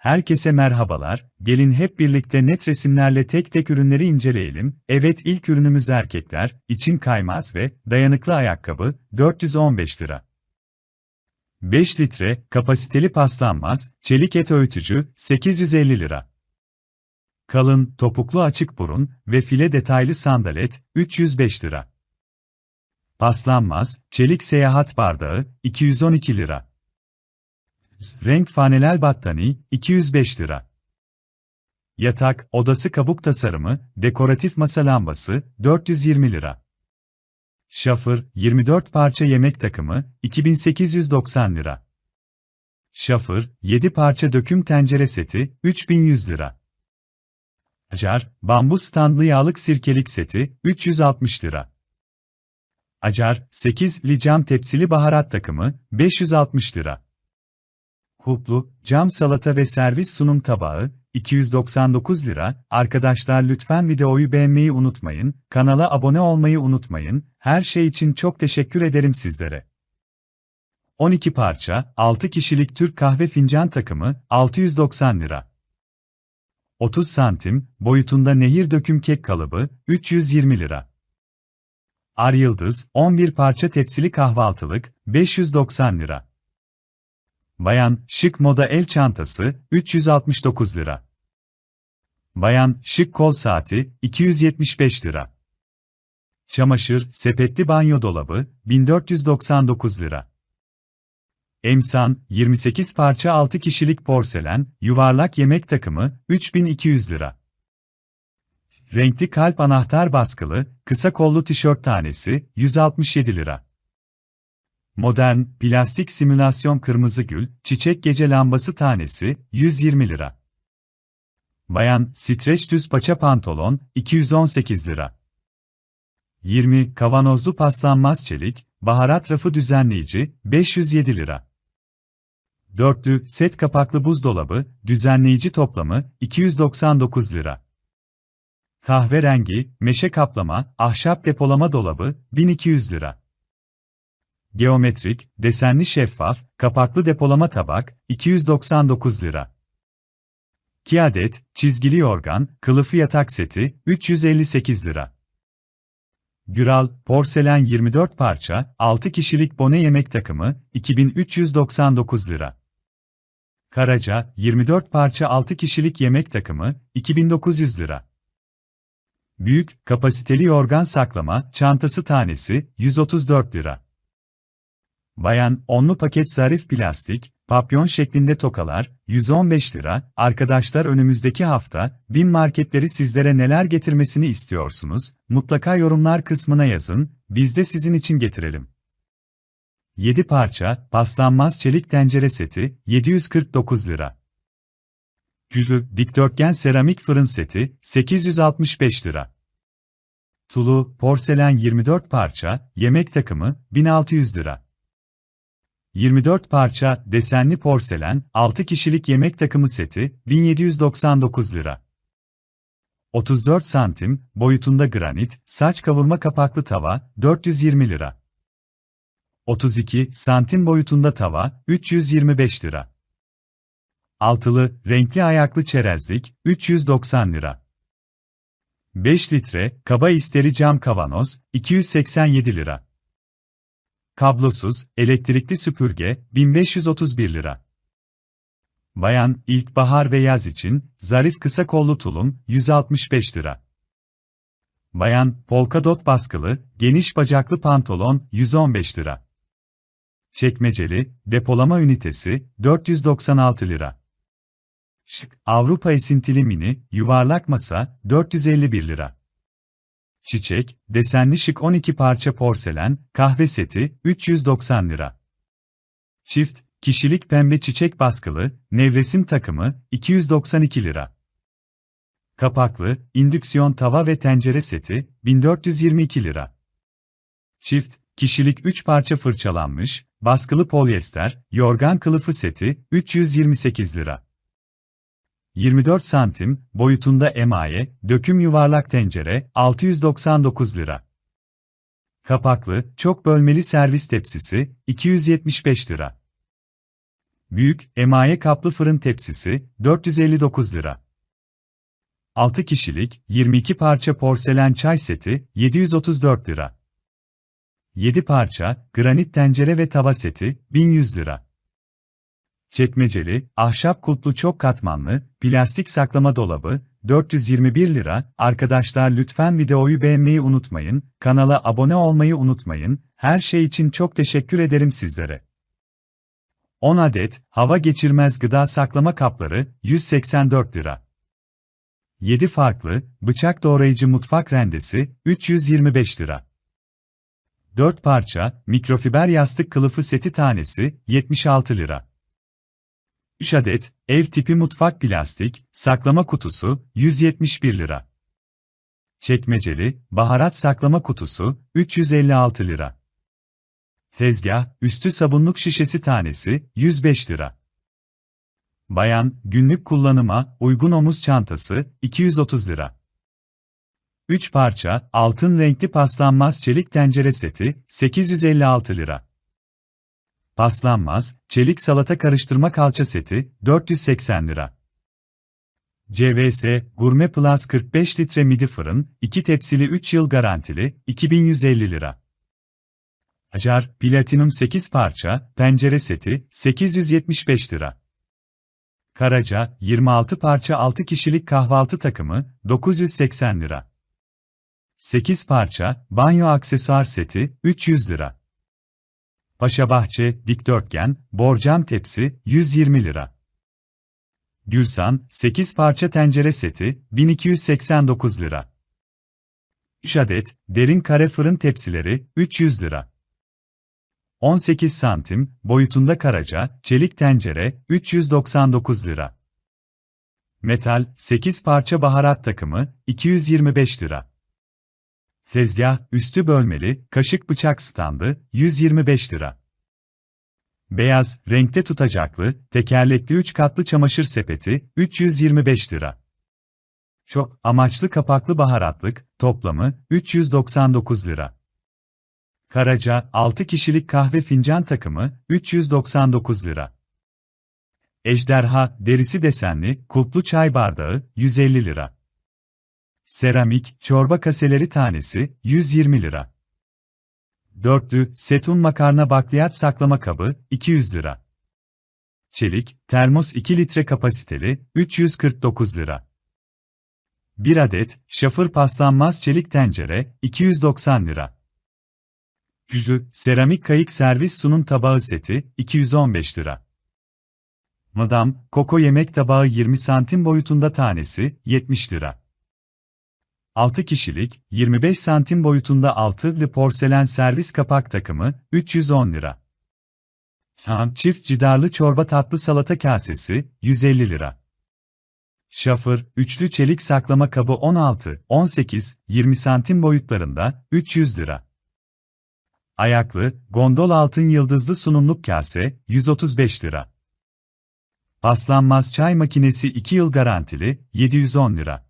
Herkese merhabalar, gelin hep birlikte net resimlerle tek tek ürünleri inceleyelim. Evet ilk ürünümüz erkekler, için kaymaz ve dayanıklı ayakkabı, 415 lira. 5 litre, kapasiteli paslanmaz, çelik et öğütücü, 850 lira. Kalın, topuklu açık burun ve file detaylı sandalet, 305 lira. Paslanmaz, çelik seyahat bardağı, 212 lira. Renk fanelel battani, 205 lira. Yatak, odası kabuk tasarımı, dekoratif masa lambası, 420 lira. Şafır, 24 parça yemek takımı, 2890 lira. Şafır, 7 parça döküm tencere seti, 3100 lira. Acar, bambu standlı yağlık sirkelik seti, 360 lira. Acar, 8'li cam tepsili baharat takımı, 560 lira. Huplu, cam salata ve servis sunum tabağı, 299 lira. Arkadaşlar lütfen videoyu beğenmeyi unutmayın, kanala abone olmayı unutmayın, her şey için çok teşekkür ederim sizlere. 12 parça, 6 kişilik Türk kahve fincan takımı, 690 lira. 30 santim, boyutunda nehir döküm kek kalıbı, 320 lira. Ar Yıldız, 11 parça tepsili kahvaltılık, 590 lira. Bayan, şık moda el çantası, 369 lira. Bayan, şık kol saati, 275 lira. Çamaşır, sepetli banyo dolabı, 1499 lira. Emsan, 28 parça 6 kişilik porselen, yuvarlak yemek takımı, 3200 lira. Renkli kalp anahtar baskılı, kısa kollu tişört tanesi, 167 lira. Modern, plastik simülasyon kırmızı gül, çiçek gece lambası tanesi, 120 lira. Bayan, streç düz paça pantolon, 218 lira. 20 kavanozlu paslanmaz çelik, baharat rafı düzenleyici, 507 lira. Dörtlü set kapaklı buzdolabı, düzenleyici toplamı, 299 lira. Kahverengi, meşe kaplama, ahşap depolama dolabı, 1200 lira. Geometrik, desenli şeffaf, kapaklı depolama tabak, 299 lira. 2 adet, çizgili yorgan, kılıfı yatak seti, 358 lira. Güral, porselen 24 parça, 6 kişilik bone yemek takımı, 2399 lira. Karaca, 24 parça 6 kişilik yemek takımı, 2900 lira. Büyük, kapasiteli yorgan saklama, çantası tanesi, 134 lira. Bayan, onlu paket zarif plastik, papyon şeklinde tokalar, 115 lira. Arkadaşlar önümüzdeki hafta, bin marketleri sizlere neler getirmesini istiyorsunuz? Mutlaka yorumlar kısmına yazın, biz de sizin için getirelim. 7 parça, paslanmaz çelik tencere seti, 749 lira. Gülü, dikdörtgen seramik fırın seti, 865 lira. Tulu, porselen 24 parça, yemek takımı, 1600 lira. 24 parça, desenli porselen, 6 kişilik yemek takımı seti, 1799 lira. 34 santim, boyutunda granit, saç kavurma kapaklı tava, 420 lira. 32 santim boyutunda tava, 325 lira. Altılı, renkli ayaklı çerezlik, 390 lira. 5 litre, kaba isteri cam kavanoz, 287 lira. Kablosuz, elektrikli süpürge, 1531 lira. Bayan, ilkbahar ve yaz için, zarif kısa kollu tulum, 165 lira. Bayan, polkadot baskılı, geniş bacaklı pantolon, 115 lira. Çekmeceli, depolama ünitesi, 496 lira. Şık, Avrupa esintili mini, yuvarlak masa, 451 lira. Çiçek, desenli şık 12 parça porselen, kahve seti, 390 lira. Çift, kişilik pembe çiçek baskılı, nevresim takımı, 292 lira. Kapaklı, indüksiyon tava ve tencere seti, 1422 lira. Çift, kişilik 3 parça fırçalanmış, baskılı polyester, yorgan kılıfı seti, 328 lira. 24 santim, boyutunda emaye, döküm yuvarlak tencere, 699 lira. Kapaklı, çok bölmeli servis tepsisi, 275 lira. Büyük, emaye kaplı fırın tepsisi, 459 lira. 6 kişilik, 22 parça porselen çay seti, 734 lira. 7 parça, granit tencere ve tava seti, 1100 lira. Çekmeceli, ahşap kulplu çok katmanlı, plastik saklama dolabı, 421 lira. Arkadaşlar lütfen videoyu beğenmeyi unutmayın, kanala abone olmayı unutmayın, her şey için çok teşekkür ederim sizlere. 10 adet, hava geçirmez gıda saklama kapları, 184 lira. 7 farklı, bıçak doğrayıcı mutfak rendesi, 325 lira. 4 parça, mikrofiber yastık kılıfı seti tanesi, 76 lira. 3 adet, ev tipi mutfak plastik, saklama kutusu, 171 lira. Çekmeceli, baharat saklama kutusu, 356 lira. Tezgah, üstü sabunluk şişesi tanesi, 105 lira. Bayan, günlük kullanıma, uygun omuz çantası, 230 lira. 3 parça, altın renkli paslanmaz çelik tencere seti, 856 lira. Paslanmaz, çelik salata karıştırma kalça seti, 480 lira. CVS, Gourmet Plus 45 litre midi fırın, 2 tepsili 3 yıl garantili, 2150 lira. Acar, Platinum 8 parça, pencere seti, 875 lira. Karaca, 26 parça 6 kişilik kahvaltı takımı, 980 lira. 8 parça, banyo aksesuar seti, 300 lira. Paşabahçe, dikdörtgen, borcam tepsi, 120 lira. Gülsan, 8 parça tencere seti, 1289 lira. 3 adet, derin kare fırın tepsileri, 300 lira. 18 santim, boyutunda karaca, çelik tencere, 399 lira. Metal, 8 parça baharat takımı, 225 lira. Tezgah, üstü bölmeli, kaşık bıçak standı, 125 lira. Beyaz, renkte tutacaklı, tekerlekli 3 katlı çamaşır sepeti, 325 lira. Çok amaçlı kapaklı baharatlık, toplamı, 399 lira. Karaca, 6 kişilik kahve fincan takımı, 399 lira. Ejderha, derisi desenli, kulplu çay bardağı, 150 lira. Seramik, çorba kaseleri tanesi, 120 lira. Dörtlü, setun makarna bakliyat saklama kabı, 200 lira. Çelik, termos 2 litre kapasiteli, 349 lira. 1 adet, şafır paslanmaz çelik tencere, 290 lira. Yüzü, seramik kayık servis sunum tabağı seti, 215 lira. Madam, koko yemek tabağı 20 santim boyutunda tanesi, 70 lira. 6 kişilik, 25 santim boyutunda altılı porselen servis kapak takımı, 310 lira. Tam çift cidarlı çorba tatlı salata kasesi, 150 lira. Şafır, üçlü çelik saklama kabı 16, 18, 20 santim boyutlarında, 300 lira. Ayaklı, gondol altın yıldızlı sunumluk kase, 135 lira. Paslanmaz çay makinesi 2 yıl garantili, 710 lira.